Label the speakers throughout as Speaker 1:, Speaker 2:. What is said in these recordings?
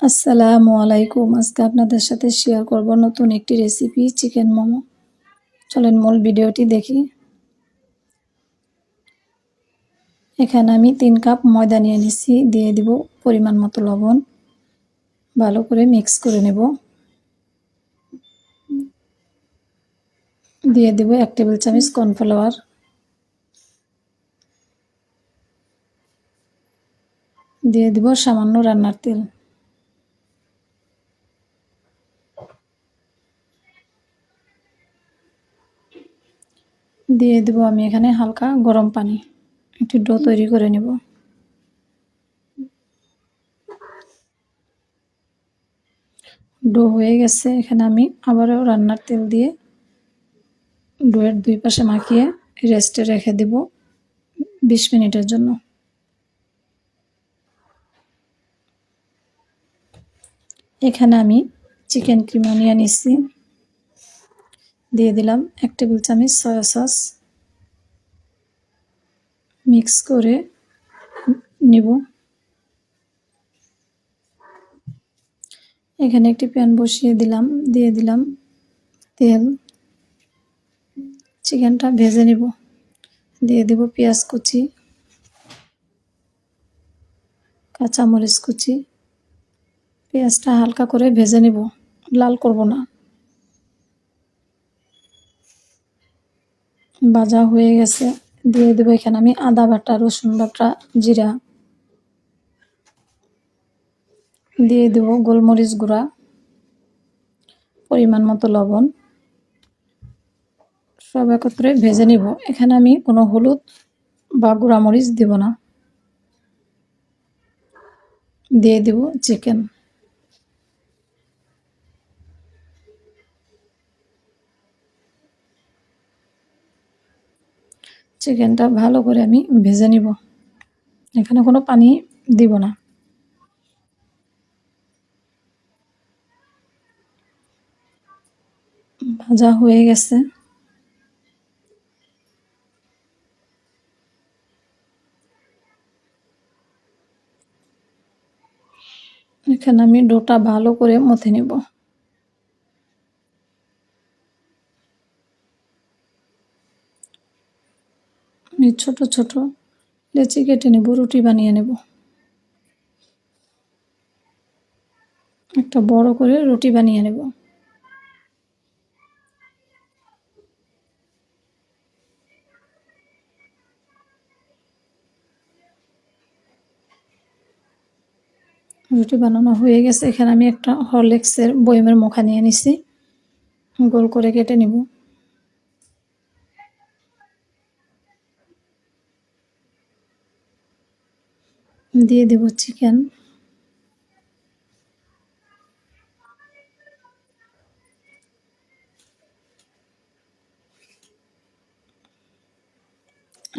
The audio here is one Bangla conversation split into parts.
Speaker 1: আসসালামু আলাইকুম। আজকে আপনাদের সাথে শেয়ার করব নতুন একটি রেসিপি চিকেন মোমো। চলেন মূল ভিডিওটি দেখি। এখানে আমি তিন কাপ ময়দা নিয়ে নিচ্ছি দিয়ে দিব পরিমাণ মতো লবণ। ভালো করে মিক্স করে নেব। দিয়ে দিব এক টেবিল চামচ কর্নফ্লাওয়ার দিয়ে দিব সামান্য রান্নার তেল। দিয়ে দেবো আমি এখানে হালকা গরম পানি। একটু ডো তৈরি করে নেব। ডো হয়ে গেছে। এখানে আমি আবারও রান্নার তেল দিয়ে ডোয়ের দুই পাশে মাখিয়ে রেস্টে রেখে দেব বিশ মিনিটের জন্য। এখানে আমি চিকেন ক্রিম নিয়ে নিচ্ছি। দিয়ে দিলাম এক টেবিল চামচ সয়া সস মিক্স করে নিব। এখানে একটি প্যান বসিয়ে দিলাম, দিয়ে দিলাম তেল। চিকেনটা ভেজে নিব। দিয়ে দেব পেঁয়াজ কুচি, কাঁচামরিচ কুচি। পেঁয়াজটা হালকা করে ভেজে নিব। লাল করব না। ভাজা হয়ে গেছে। দিয়ে দেবো এখানে আমি আদা বাটা, রসুন বাটা, জিরা। দিয়ে দেবো গোলমরিচ গুঁড়া, পরিমাণ মতো লবণ। সব একত্রে ভেজে নিব। এখানে আমি কোনো হলুদ বা গুঁড়ামরিচ দেব না। দিয়ে দেব চিকেন। চিকেনটা ভালো করে আমি ভেজে নিব। এখানে কোনো পানি দিব না। ভাজা হয়ে গেছে। এখানে আমি ডোটা ভালো করে মথে নেব। আমি ছোট ছোট লেচি কেটে নেব, রুটি বানিয়ে নেব। একটা বড় করে রুটি বানিয়ে নেব। রুটি বানানো হয়ে গেছে, এখানে আমি একটা হরলিক্সের বয়মের মুখা নিয়ে নিছি। গোল করে কেটে নিব। দিয়ে দেব চিকেন।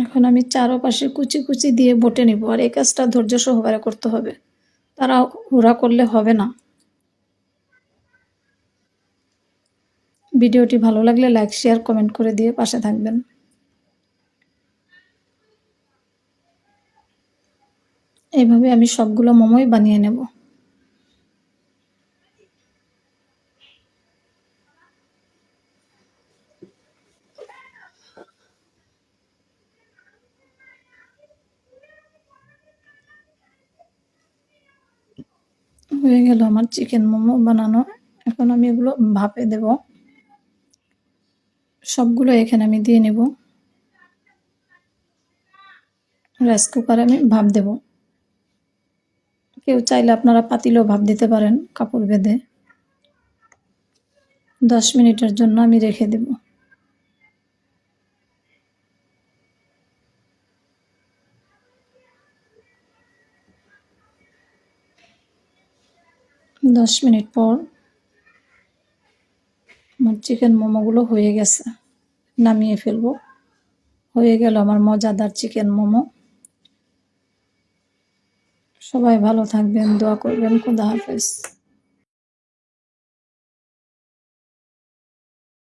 Speaker 1: এখন আমি চারোপাশে কুচি কুচি দিয়ে বটে নিব, আর এই কাজটা ধৈর্য সহকারে করতে হবে। তারা ওরা করলে হবে না। ভিডিওটি ভালো লাগলে লাইক, শেয়ার, কমেন্ট করে দিয়ে পাশে থাকবেন। এইভাবে আমি সবগুলো মোমোই বানিয়ে নেব। হয়ে গেল আমার চিকেন মোমো বানানো। এখন আমি এগুলো ভাপে দেব। সবগুলো এখানে আমি দিয়ে নেব। রাইস কুকারে আমি ভাপ দেব। কেউ চাইলে আপনারা পাতিলেও ভাব দিতে পারেন কাপড় বেঁধে। দশ মিনিটের জন্য আমি রেখে দেব। দশ মিনিট পর আমার চিকেন মোমোগুলো হয়ে গেছে। নামিয়ে ফেলব। হয়ে গেল আমার মজাদার চিকেন মোমো। সবাই ভালো থাকবেন দোয়া করবেন খুদা হাফেজ।